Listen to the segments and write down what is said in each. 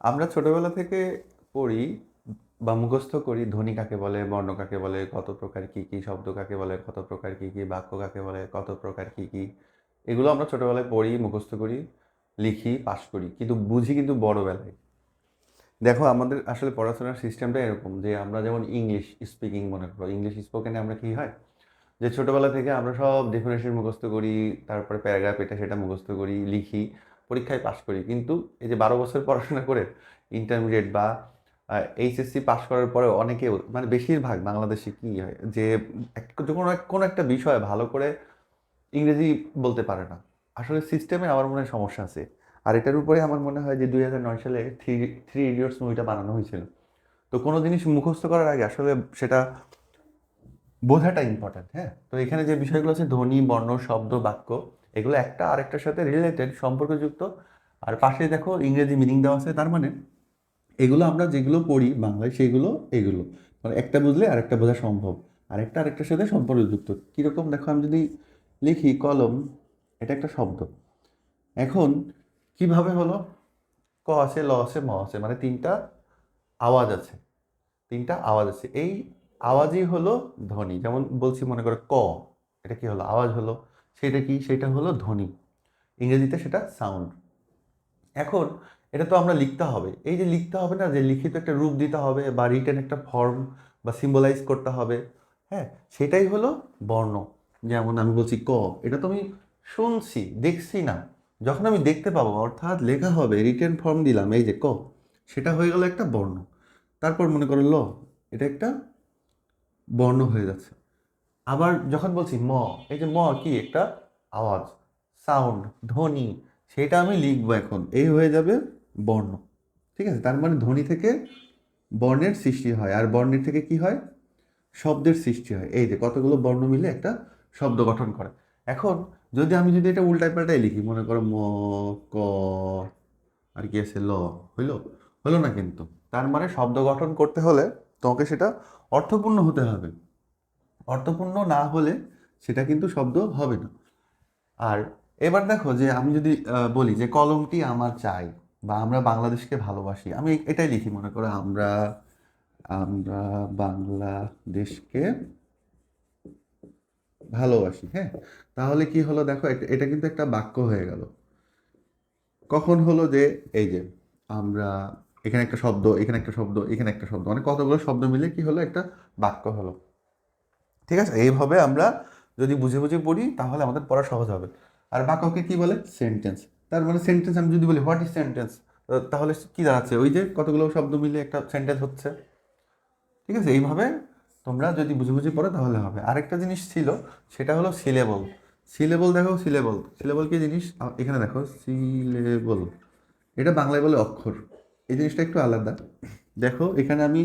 আমরা ছোটবেলা থেকে পড়ি বা মুখস্থ করি ধ্বনি কাকে বলে, বর্ণ কাকে বলে, কত প্রকার কি কি, শব্দ কাকে বলে, কত প্রকার কি কি, বাক্য কাকে বলে, কত প্রকার কি কি। এগুলো আমরা ছোটবেলায় পড়ি, মুখস্থ করি, লিখি, পাশ করি। কিন্তু বুঝি কিন্তু বড়বেলায়। দেখো, আমাদের আসলে পড়াশোনার সিস্টেমটা এরকম যে আমরা যেমন ইংলিশ স্পিকিং মনে করো, ইংলিশ স্পোকেনে আমরা কি হয় যে ছোটবেলা থেকে আমরা সব ডেফিনেশন মুখস্থ করি, তারপরে প্যারাগ্রাফ এটা সেটা মুখস্থ করি, লিখি। পরীক্ষায় পাশ করি। কিন্তু এই যে বারো বছর পড়াশোনা করে ইন্টারমিডিয়েট বা এইচএসসি পাশ করার পরে অনেকে মানে বেশিরভাগ বাংলাদেশে কি হয় যে কোনো এক- কোনো একটা বিষয় ভালো করে ইংরেজি বলতে পারে না। আসলে সিস্টেমে আমার মনে হয় সমস্যা আছে। আর এটার উপরে আমার মনে হয় যে দুই হাজার নয় সালে থ্রি থ্রি ইডিয়টস মুভিটা বানানো হয়েছিল। তো কোনো জিনিস মুখস্থ করার আগে আসলে সেটা বোঝাটা ইম্পর্ট্যান্ট হ্যাঁ? তো এখানে যে বিষয়গুলো আছে, ধ্বনি, বর্ণ, শব্দ, বাক্য এগুলো একটা আরেকটার সাথে রিলেটেড সম্পর্কযুক্ত। আর পাশে দেখো ইংরেজি মিনিং দেওয়া আছে, তার মানে এগুলো আমরা যেগুলো পড়ি বাংলায় সেগুলো এগুলো। মানে একটা বুঝলে আরেকটা বোঝা সম্ভব। আরেকটা আরেকটার সাথে সম্পর্কযুক্ত। কীরকম? দেখো আমি যদি লিখি কলম, এটা একটা শব্দ। এখন কীভাবে হলো? ক আছে, ল আছে, ম আছে মানে তিনটা আওয়াজ আছে। তিনটা আওয়াজ আছে। এই আওয়াজই হলো ধ্বনি। যেমন বলছি মনে করো ক, এটা কি হলো? আওয়াজ হলো। সেটা কি? সেটা হলো ধ্বনি। ইংরেজিতে সেটা সাউন্ড এখন এটা তো আমরা লিখতে হবে। এই যে লিখতে হবে না, যে লিখিত একটা রূপ দিতে হবে বা রিটেন একটা ফর্ম বা সিম্বলাইজ করতে হবে হ্যাঁ সেটাই হলো বর্ণ। যেমন আমি বলছি ক, এটা তো আমি শুনছি, দেখছি না। যখন আমি দেখতে পাবো, অর্থাৎ লেখা হবে রিটেন ফর্ম দিলাম, এই যে ক, সেটা হয়ে গেল একটা বর্ণ। তারপর মনে করো ল, এটা একটা বর্ণ হয়ে যাচ্ছে। আবার যখন বলছি ম, এই যে ম কি একটা আওয়াজ সাউন্ড ধ্বনি, সেটা আমি লিখব এখন। এই হয়ে যাবে বর্ণ, ঠিক আছে? তার মানে ধ্বনি থেকে বর্ণের সৃষ্টি হয়। আর বর্ণের থেকে কি হয়? শব্দের সৃষ্টি হয়। এই যে কতগুলো বর্ণ মিলে একটা শব্দ গঠন করে। এখন যদি আমি যদি এটা উল্টায় পাল্টাই লিখি, মনে করো ম, ক, আর কি আছে, ল, হইল? হলো না কিন্তু। তার মানে শব্দ গঠন করতে হলে তোমাকে সেটা অর্থপূর্ণ হতে হবে। অর্থপূর্ণ না হলে সেটা কিন্তু শব্দ হবে না। আর এবার দেখো যে আমি যদি বলি যে কলমটি আমার চাই বা আমরা বাংলাদেশকে ভালোবাসি, আমি এটাই লিখি মনে করো, আমরা আমরা বাংলাদেশকে ভালোবাসি হ্যাঁ? তাহলে কি হলো দেখো এটা- কিন্তু একটা বাক্য হয়ে গেল। কখন হলো যে, এই যে আমরা, এখানে একটা শব্দ, এখানে একটা শব্দ, এখানে একটা শব্দ মানে কতগুলো শব্দ মিলে কি হলো, একটা বাক্য হলো। ঠিক আছে? এইভাবে আমরা যদি বুঝে বুঝে পড়ি, তাহলে আমাদের পড়া সহজ হবে। আর বাক্যকে কি বলে? সেন্টেন্স তার মানে সেন্টেন্স আমি যদি বলি হোয়াট ইজ সেন্টেন্স তাহলে কি দাঁড়াচ্ছে? ওই যে কতগুলো শব্দ মিলে একটা সেন্টেন্স হচ্ছে। ঠিক আছে? এইভাবে তোমরা যদি বুঝে বুঝে পড়ো, তাহলে হবে। আরেকটা জিনিস ছিল, সেটা হলো সিলেবল সিলেবল দেখো সিলেবল সিলেবল কি জিনিস? এখানে দেখো সিলেবল এটা বাংলায় বলে অক্ষর। এই জিনিসটা একটু আলাদা। দেখো, এখানে আমি,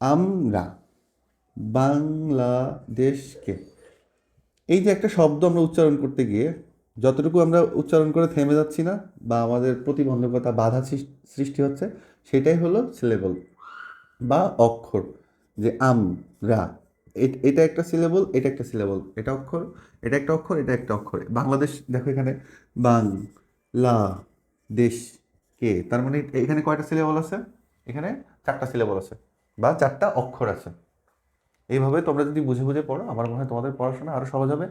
আমরা বাংলাদেশকে। এই যে একটা শব্দ আমরা উচ্চারণ করতে গিয়ে, যতটুকু আমরা উচ্চারণ করে থেমে যাচ্ছি না বা আমাদের প্রতিবন্ধকতা বাধা সৃষ্টি হচ্ছে, সেটাই হলো সিলেবল বা অক্ষর। যে আম রা এটা একটা সিলেবল এটা একটা সিলেবল এটা অক্ষর, এটা একটা অক্ষর, এটা একটা অক্ষর। বাংলাদেশ, দেখো এখানে বাং লা দেশ কে তার মানে এখানে কয়টা সিলেবল আছে? এখানে চারটা সিলেবল আছে বা চারটা অক্ষর আছে। এইভাবে তোমরা যদি বুঝে বুঝে পড়ো আমার মনে হয় তোমাদের পড়াশোনা আরও সহজ হবে।